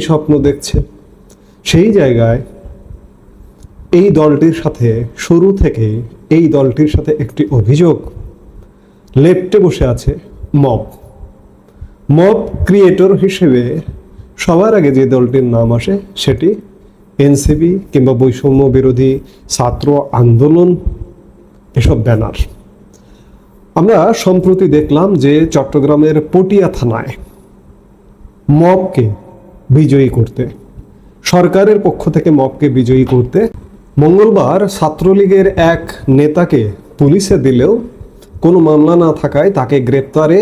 স্বপ্ন দেখছে। সেই জায়গায় এই দলটির সাথে, শুরু থেকে এই দলটির সাথে একটি অভিযোগ লেপ্টে বসে আছে মব। মব ক্রিয়েটর হিসেবে সবার আগে যে দলটির নাম আসে সেটি এনসিপি কিংবা বৈষম্য বিরোধী ছাত্র আন্দোলন এসব ব্যানার। আমরা সম্প্রতি দেখলাম যে চট্টগ্রামের পটিয়া থানায় মবকে বিজয়ী করতে। সরকারের পক্ষ থেকে মবকে বিজয়ী করতে মঙ্গলবার ছাত্রলীগের এক নেতাকে পুলিশে দিলেও কোনো মামলা না থাকায় তাকে গ্রেপ্তারে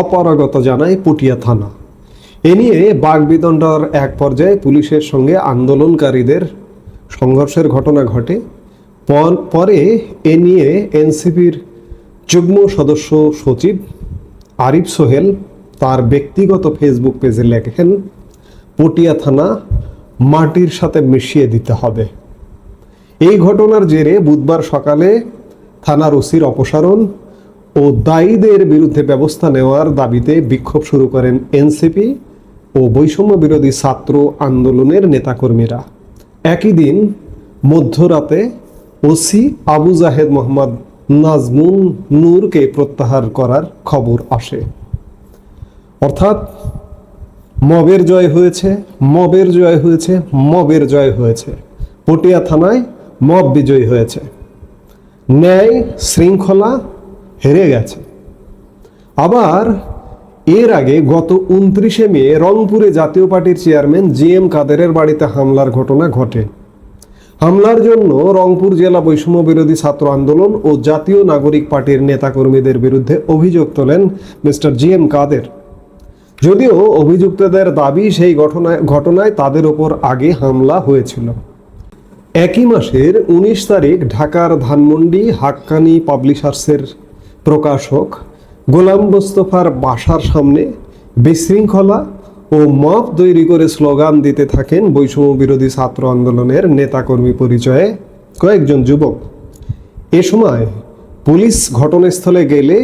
অপারগত জানায় পটিয়া থানা। এ নিয়ে বাগবিদণ্ডার এক পর্যায়ে পুলিশের সঙ্গে আন্দোলনকারীদের সংঘর্ষের ঘটনা ঘটে। পরে এ নিয়ে এনসিপির যুগ্ম সদস্য সচিব আরিফ সোহেল তার ব্যক্তিগত ফেসবুক পেজে লেখেন পটিয়া থানা মাটির সাথে মিশিয়ে দিতে হবে। এই ঘটনার জেরে বুধবার সকালে থানার ওসির অপসারণ ও দায়ীদের বিরুদ্ধে ব্যবস্থা নেওয়ার দাবিতে বিক্ষোভ শুরু করেন এনসিপি ও বৈষম্য বিরোধী ছাত্র আন্দোলনের নেতাকর্মীরা। একই দিন মধ্যরাতে ওসি আবু জাহেদ মোহাম্মদ নাজমুন নূরকে প্রত্যাহার করার খবর আসে। অর্থাৎ মবের জয় হয়েছে, মবের জয় হয়েছে, মবের জয় হয়েছে। পটিয়া থানায় মব বিজয়ী হয়েছে। ন্যায় শৃঙ্খলা হেরে গেছে। আবার এর আগে গত উনত্রিশে মে রংপুরে জাতীয় পার্টির চেয়ারম্যান জি এম কাদেরের বাড়িতে হামলার ঘটনা ঘটে। হামলার জন্য রংপুর জেলা বৈষম্য বিরোধী ছাত্র আন্দোলন ও জাতীয় নাগরিক পার্টির নেতাকর্মীদের বিরুদ্ধে অভিযোগ তোলেন মিস্টার জি এম কাদের। যদিও অভিযুক্তদের দাবি সেই ঘটনায় ঘটনায় তাদের ওপর আগে হামলা হয়েছিল। একই মাসের উনিশ তারিখ ঢাকার ধানমন্ডি হাক্কানি পাবলিশার্সের প্রকাশক গোলাম মোস্তফার বাসার সামনে বিশৃঙ্খলা ও মপ তৈরি করে স্লোগান দিতে থাকেন বৈষম্য বিরোধী ছাত্র আন্দোলনের নেতাকর্মী পরিচয়ে কয়েকজন যুবক। এ সময় পুলিশ ঘটনাস্থলে গেলে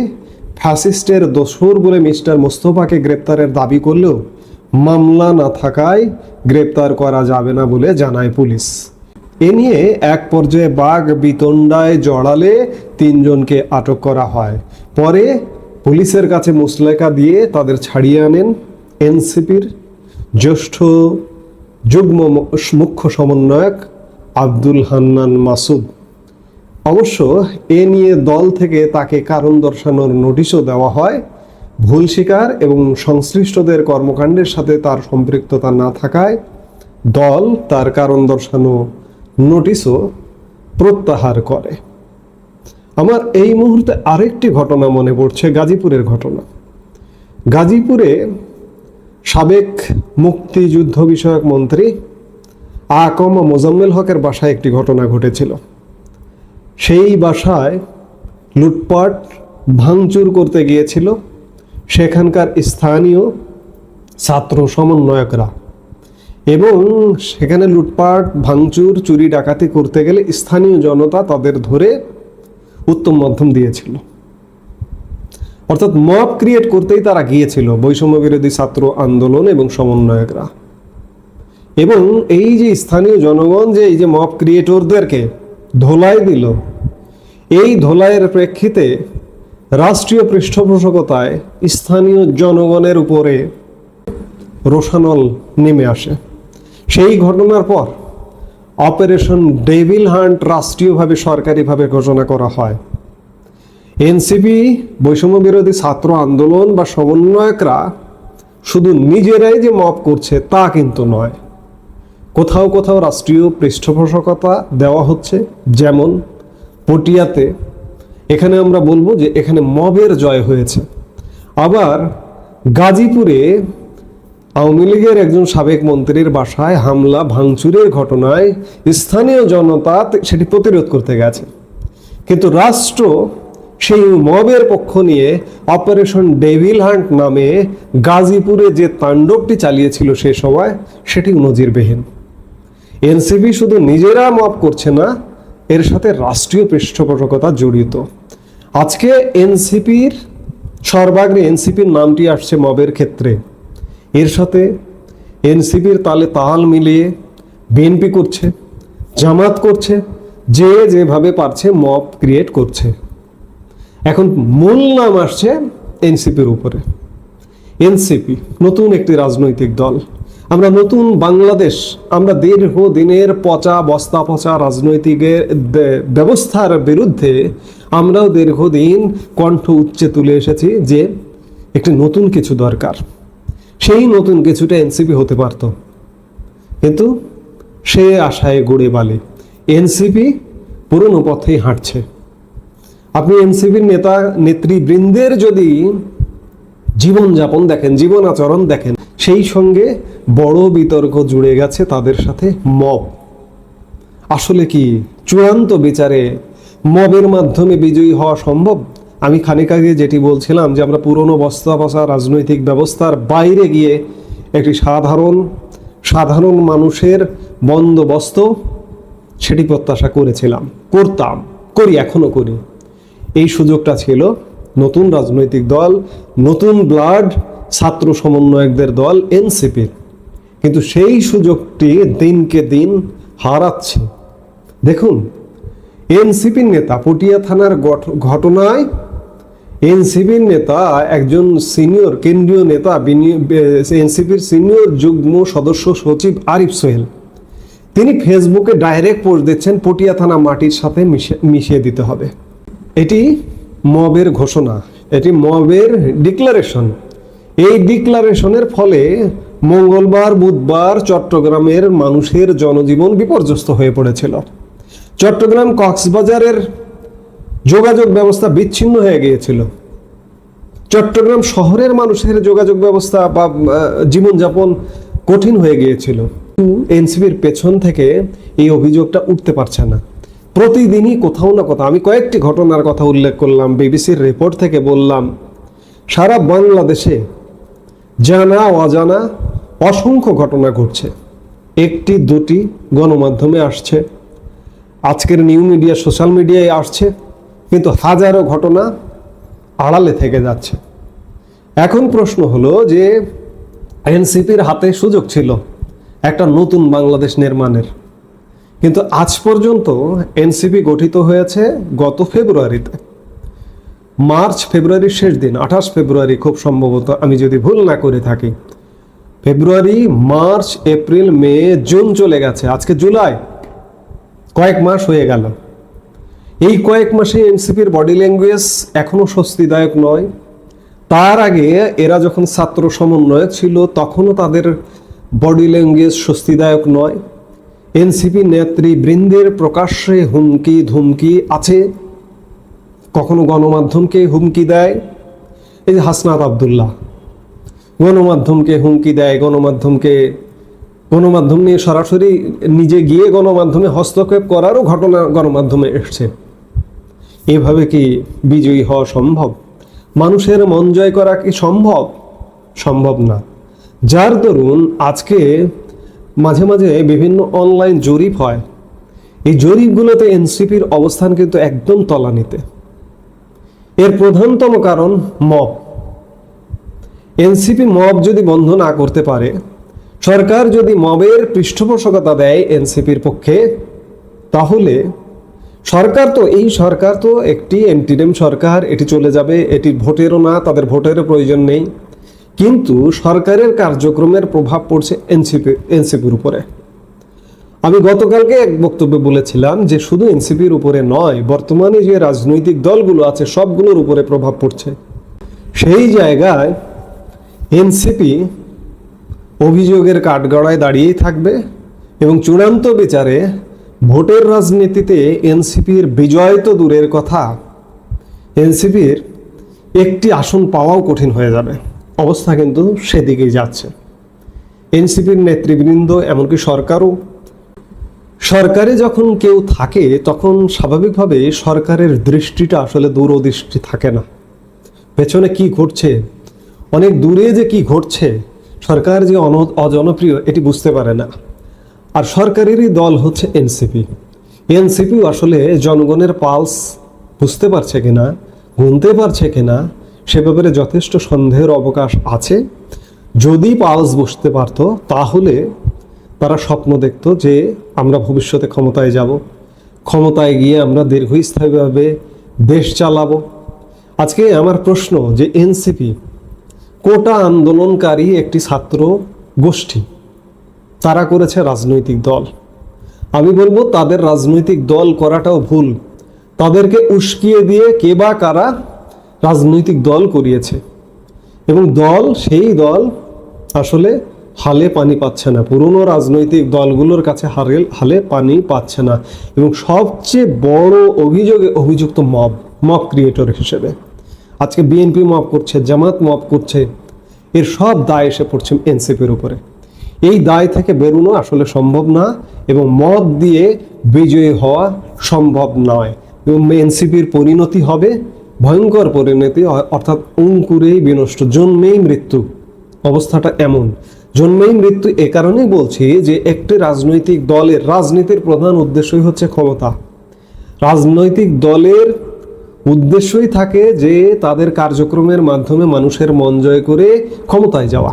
ফ্যাসিস্টের দোসর বলে মিস্টার মোস্তফাকে গ্রেপ্তারের দাবি করলেও মামলা না থাকায় গ্রেপ্তার করা যাবে না বলে জানায় পুলিশ। এ নিয়ে এক পর্যায়ে বাঘ বিতণ্ডায় জড়ালে তিনজনকে আটক করা হয়। পরে পুলিশের কাছে মুসলেকা দিয়ে তাদের ছাড়িয়ে আনেন এনসিপির জ্যেষ্ঠ যুগ্ম মুখ্য সমন্বয়ক আব্দুল হান্নান মাসুদ। অবশ্য এ নিয়ে দল থেকে তাকে কারণ দর্শানোর নোটিশও দেওয়া হয়। ভুল স্বীকার এবং সংশ্লিষ্টদের কর্মকাণ্ডের সাথে তার সম্পৃক্ততা না থাকায় দল তার কারণ দর্শানো নোটিশও প্রত্যাহার করে। আমার এই মুহূর্তে আরেকটি ঘটনা মনে পড়ছে, গাজীপুরের ঘটনা। গাজীপুরে সাবেক মুক্তিযুদ্ধ বিষয়ক মন্ত্রী আকম মোজাম্মেল হকের বাসায় একটি ঘটনা ঘটেছিল। সেই বাসায় লুটপাট ভাঙচুর করতে গিয়েছিল সেখানকার স্থানীয় ছাত্র সমন্বয়করা। এবং সেখানে লুটপাট, ভাঙচুর, চুরি, ডাকাতি করতে গেলে স্থানীয় জনতা তাদের ধরে উত্তম মাধ্যম দিয়েছিল। অর্থাৎ মব ক্রিয়েট করতেই তারা গিয়েছিল বৈষম্য বিরোধী ছাত্র আন্দোলন এবং সমন্বয়করা। এবং এই যে স্থানীয় জনগণ, যে এই যে মব ক্রিয়েটরদেরকে ধোলাই দিল। এই ধোলাইয়ের প্রেক্ষিতে রাষ্ট্রীয় পৃষ্ঠপোষকতায় স্থানীয় জনগণের উপরে রোশানল নেমে আসে। সেই ঘটনার পর অপারেশন ডেভিল হান্ট রাষ্ট্রীয়ভাবে সরকারিভাবে ঘোষণা করা হয়। এনসিপি বৈষম্য বিরোধী ছাত্র আন্দোলন বা সমন্বয়করা শুধু নিজেরাই যে মপ করছে তা কিন্তু নয় কোথাও কোথাও রাষ্ট্রীয় পৃষ্ঠপোষকতা দেওয়া হচ্ছে, যেমন পটিয়াতে। এখানে আমরা বলব যে এখানে মবের জয় হয়েছে। আবার গাজীপুরে আওয়ামী লীগের একজন সাবেক মন্ত্রীর বাসায় হামলা, ভাঙচুরের ঘটনায় স্থানীয় জনতা সেটি প্রতিরোধ করতে গেছে। কিন্তু রাষ্ট্র সেই মবের পক্ষ নিয়ে অপারেশন ডেভিল হান্ট নামে গাজীপুরে যে তাণ্ডবটি চালিয়েছিল সে সময়, সেটি নজিরবিহীন। এনসিপি শুধু নিজেরা মব করছে না, এর সাথে রাষ্ট্রীয় পৃষ্ঠপোষকতা জড়িত। আজকে এনসিপির, সর্বাগ্রে এনসিপির নামটি আসছে মবের ক্ষেত্রে। এর সাথে এনসিপির তালে তাল মিলিয়ে বিএনপি করছে, জামাত করছে, যে যেভাবে পারছে মব ক্রিয়েট করছে। এখন মূল নাম আসছে এনসিপির উপরে। এনসিপি, নতুন একটি রাজনৈতিক দল। আমরা নতুন বাংলাদেশ, আমরা দীর্ঘ দিনের পচা, বস্তা পচা রাজনৈতিকের ব্যবস্থার বিরুদ্ধে আমরাও দীর্ঘদিন কণ্ঠ উচ্চে তুলে এসেছি যে একটি নতুন কিছু দরকার। সেই নতুন কিছুটা এনসিপি হতে পারত। কিন্তু সে আশায় গড়ে বালি। এনসিপি পুরনো পথেই হাঁটছে। আপনি এনসিপির নেতা, নেতৃবৃন্দের যদি জীবনযাপন দেখেন জীবন আচরণ দেখেন সেই সঙ্গে বড় বিতর্ক জুড়ে গেছে তাদের সাথে মব। আসলে কি চূড়ান্ত বিচারে মবের মাধ্যমে বিজয়ী হওয়া সম্ভব? আমি খানিক আগে যেটি বলছিলাম যে আমরা পুরনো বস্তা বসা রাজনৈতিক ব্যবস্থার বাইরে গিয়ে একটি সাধারণ সাধারণ মানুষের বন্দোবস্ত সেটি প্রত্যাশা করেছিলাম, করতাম, করি, এখনও করি। এই সুযোগটা ছিল নতুন রাজনৈতিক দল, নতুন ব্লাড ছাত্র সমন্বয়কদের দল এনসিপির। কিন্তু সেই সুযোগটি দিনকে দিন হারাচ্ছে। দেখুন, এনসিপির নেতা পটিয়া থানার ঘটনায় এনসিপির নেতা একজন সিনিয়র, কেন্দ্রীয় নেতা এনসিপির সিনিয়র যুগ্ম সদস্য সচিব আরিফ সোহেল। তিনি ফেসবুকে ডাইরেক্ট পোস্ট দিচ্ছেন, পটিয়া থানা মাটির সাথে মিশে- মিশিয়ে দিতে হবে। এটি মবের ঘোষণা, এটি মবের ডিক্লারেশন। এই ডিক্লারেশনের ফলে মঙ্গলবার, বুধবার চট্টগ্রামের মানুষের জনজীবন বিপর্যস্ত হয়ে পড়েছিল। চট্টগ্রাম কক্সবাজারের যোগাযোগ ব্যবস্থা বিচ্ছিন্ন হয়ে গিয়েছিল। চট্টগ্রাম শহরের মানুষের যোগাযোগ ব্যবস্থা বা জীবনযাপন কঠিন হয়ে গিয়েছিল। এনসিপির পেছন থেকে এই অভিযোগটা উঠতে পারছে না। প্রতিদিনই কোথাও না কোথাও, আমি কয়েকটি ঘটনার কথা উল্লেখ করলাম, বিবিসির রিপোর্ট থেকে বললাম, সারা বাংলাদেশে জানা অজানা অসংখ্য ঘটনা ঘটছে। একটি, দুটি গণমাধ্যমে আসছে। আজকের নিউ মিডিয়া সোশ্যাল মিডিয়ায় আসছে, কিন্তু হাজারো ঘটনা আড়ালে থেকে যাচ্ছে। এখন প্রশ্ন হলো যে, এনসিপির হাতে সুযোগ ছিল একটা নতুন বাংলাদেশ নির্মাণের। কিন্তু আজ পর্যন্ত এনসিপি গঠিত হয়েছে গত ফেব্রুয়ারিতে। মার্চ, ফেব্রুয়ারির শেষ দিন, আঠাশ ফেব্রুয়ারি খুব সম্ভবত আমি যদি ভুল না করে থাকি। ফেব্রুয়ারি, মার্চ, এপ্রিল, মে, জুন চলে গেছে, আজকে জুলাই। কয়েক মাস হয়ে গেল। এই কয়েক মাসে এনসিপির বডি ল্যাঙ্গুয়েজ এখনও স্বস্তিদায়ক নয়। তার আগে এরা যখন ছাত্র সমন্বয়ক ছিল, তখনও তাদের বডি ল্যাঙ্গুয়েজ স্বস্তিদায়ক নয়। এনসিপি নেতৃবৃন্দের প্রকাশ্যে হুমকি, ধুমকি আছে। কখনো গণমাধ্যমকে হুমকি দেয়? এই যে হাসনাত আবদুল্লাহ। গণমাধ্যমকে হুমকি দেয়, গণমাধ্যমকে, গণমাধ্যম নিয়ে সরাসরি নিজে গিয়ে গণমাধ্যমে হস্তক্ষেপ করারও ঘটনা গণমাধ্যমে এসছে। এভাবে কি বিজয়ী হওয়া সম্ভব? মানুষের মন জয় করা কি সম্ভব? সম্ভব না। যার দরুন আজকে মাঝে মাঝে বিভিন্ন অনলাইন জরিপ হয়। এই জরিপগুলোতে এনসিপির অবস্থান কিন্তু একদম তলানিতে। এর প্রধানতম কারণ মব। এনসিপি মব যদি বন্ধ না করতে পারে, সরকার যদি মবের পৃষ্ঠপোষকতা দেয় এনসিপির পক্ষে, তাহলে সরকার তো, এই সরকার তো একটি এন্টিডেম সরকার, এটি চলে যাবে, এটি ভোটেরও না, তাদের ভোটেরও প্রয়োজন নেই। কিন্তু সরকারের কার্যক্রমের প্রভাব পড়ছে এনসিপি, এনসিপির উপরে। আমি গতকালকে এক বক্তব্যে বলেছিলাম যে শুধু এনসিপির উপরে নয়, বর্তমানে যে রাজনৈতিক দলগুলো আছে সবগুলোর উপরে প্রভাব পড়ছে। সেই জায়গায় এনসিপি অভিযোগের কাঠগড়ায় দাঁড়িয়েই থাকবে এবং চূড়ান্ত বিচারে ভোটের রাজনীতিতে এনসিপির বিজয় তো দূরের কথা, এনসিপির একটি আসন পাওয়াও কঠিন হয়ে যাবে। অবস্থা কিন্তু সেদিকেই যাচ্ছে। এনসিপির নেতৃবৃন্দ, এমনকি সরকারও সরকারে যখন কেউ থাকে, তখন স্বাভাবিকভাবে সরকারের দৃষ্টিটা আসলে দূরদৃষ্টি থাকে না। পেছনে কি ঘটছে? অনেক দূরে যে কি ঘটছে, সরকার যে অন- অজনপ্রিয়, এটি বুঝতে পারে না। আর সরকারেরই দল হচ্ছে এনসিপি। এনসিপি আসলে জনগণের পালস বুঝতে পারছে কিনা, গুনতে পারছে কিনা, সে ব্যাপারে যথেষ্ট সন্দেহের অবকাশ আছে। যদি পালস বসতে পারতো, তাহলে তারা স্বপ্ন দেখতো যে আমরা ভবিষ্যতে ক্ষমতায় যাব। ক্ষমতায় গিয়ে আমরা দীর্ঘস্থায়ীভাবে দেশ চালাবো। আজকে আমার প্রশ্ন যে এনসিপি কোটা আন্দোলনকারী একটি ছাত্র গোষ্ঠী, তারা করেছে রাজনৈতিক দল। আমি বলব তাদের রাজনৈতিক দল করাটাও ভুল। তাদেরকে উস্কিয়ে দিয়ে কে বা কারা রাজনৈতিক দল করিয়েছে। এবং দল, সেই দল আসলে হালে পানি পাচ্ছে না। পুরনো রাজনৈতিক দলগুলোর কাছে হারে হালে পানি পাচ্ছে না এবং সবচেয়ে বড় অভিযোগে অভিযুক্ত মব মব ক্রিয়েটর হিসেবে। আজকে বিএনপি মব করছে, জামাত মব করছে, এর সব দায় এসে পড়ছে এনসিপির উপরে। এই দায় থেকে বেরোনো আসলে সম্ভব না এবং মদ দিয়ে বিজয়ী হওয়া সম্ভব নয়। এবং এনসিপির পরিণতি হবে ভয়ঙ্কর পরিণতি অর্থাৎ অঙ্কুরেই বিনষ্ট, জন্মেই মৃত্যু। অবস্থাটা এমন। জন্মেই মৃত্যু এ কারণেই বলছি যে একটি রাজনৈতিক দলের রাজনীতির প্রধান উদ্দেশ্যই হচ্ছে ক্ষমতা। রাজনৈতিক দলের উদ্দেশ্যই থাকে যে তাদের কার্যক্রমের মাধ্যমে মানুষের মন জয় করে ক্ষমতায় যাওয়া।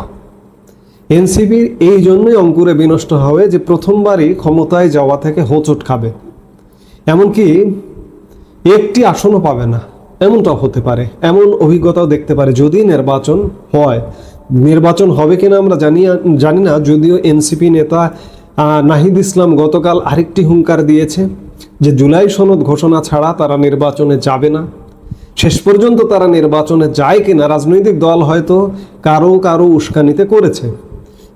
এনসিপির এই জন্যই অঙ্কুরে বিনষ্ট হবে যে প্রথমবারই ক্ষমতায় যাওয়া থেকে হোঁচট খাবে। এমনকি একটি আসনও পাবে না। এমনটাও হতে পারে। এমন অভিজ্ঞতাও দেখতে পারে যদি নির্বাচন হয়। নির্বাচন হবে কিনা আমরা জানি জানি না, যদিও এনসিপি নেতা নাহিদ ইসলাম গতকাল আরেকটি হুঙ্কার দিয়েছে যে জুলাই সনদ ঘোষণা ছাড়া তারা নির্বাচনে যাবে না। শেষ পর্যন্ত তারা নির্বাচনে যায় কিনা রাজনৈতিক দল হয়তো কারও কারও উস্কানিতে করেছে।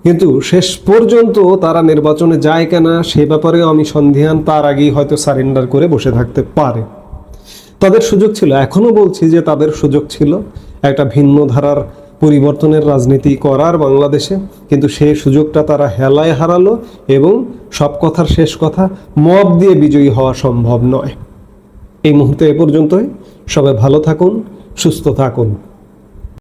কিন্তু শেষ পর্যন্ত তারা নির্বাচনে যায় কিনা সে ব্যাপারেও আমি সন্ধিহান তার আগেই হয়তো সারেন্ডার করে বসে থাকতে পারে। তাদের সুযোগ ছিল, এখনও বলছি যে তাদের সুযোগ ছিল একটা ভিন্ন ধারার পরিবর্তনের রাজনীতি করার বাংলাদেশে। কিন্তু সেই সুযোগটা তারা হেলায় হারালো এবং সব কথার শেষ কথা মব দিয়ে বিজয়ী হওয়া সম্ভব নয়। এই মুহূর্তে এ পর্যন্তই। সবাই ভালো থাকুন, সুস্থ থাকুন।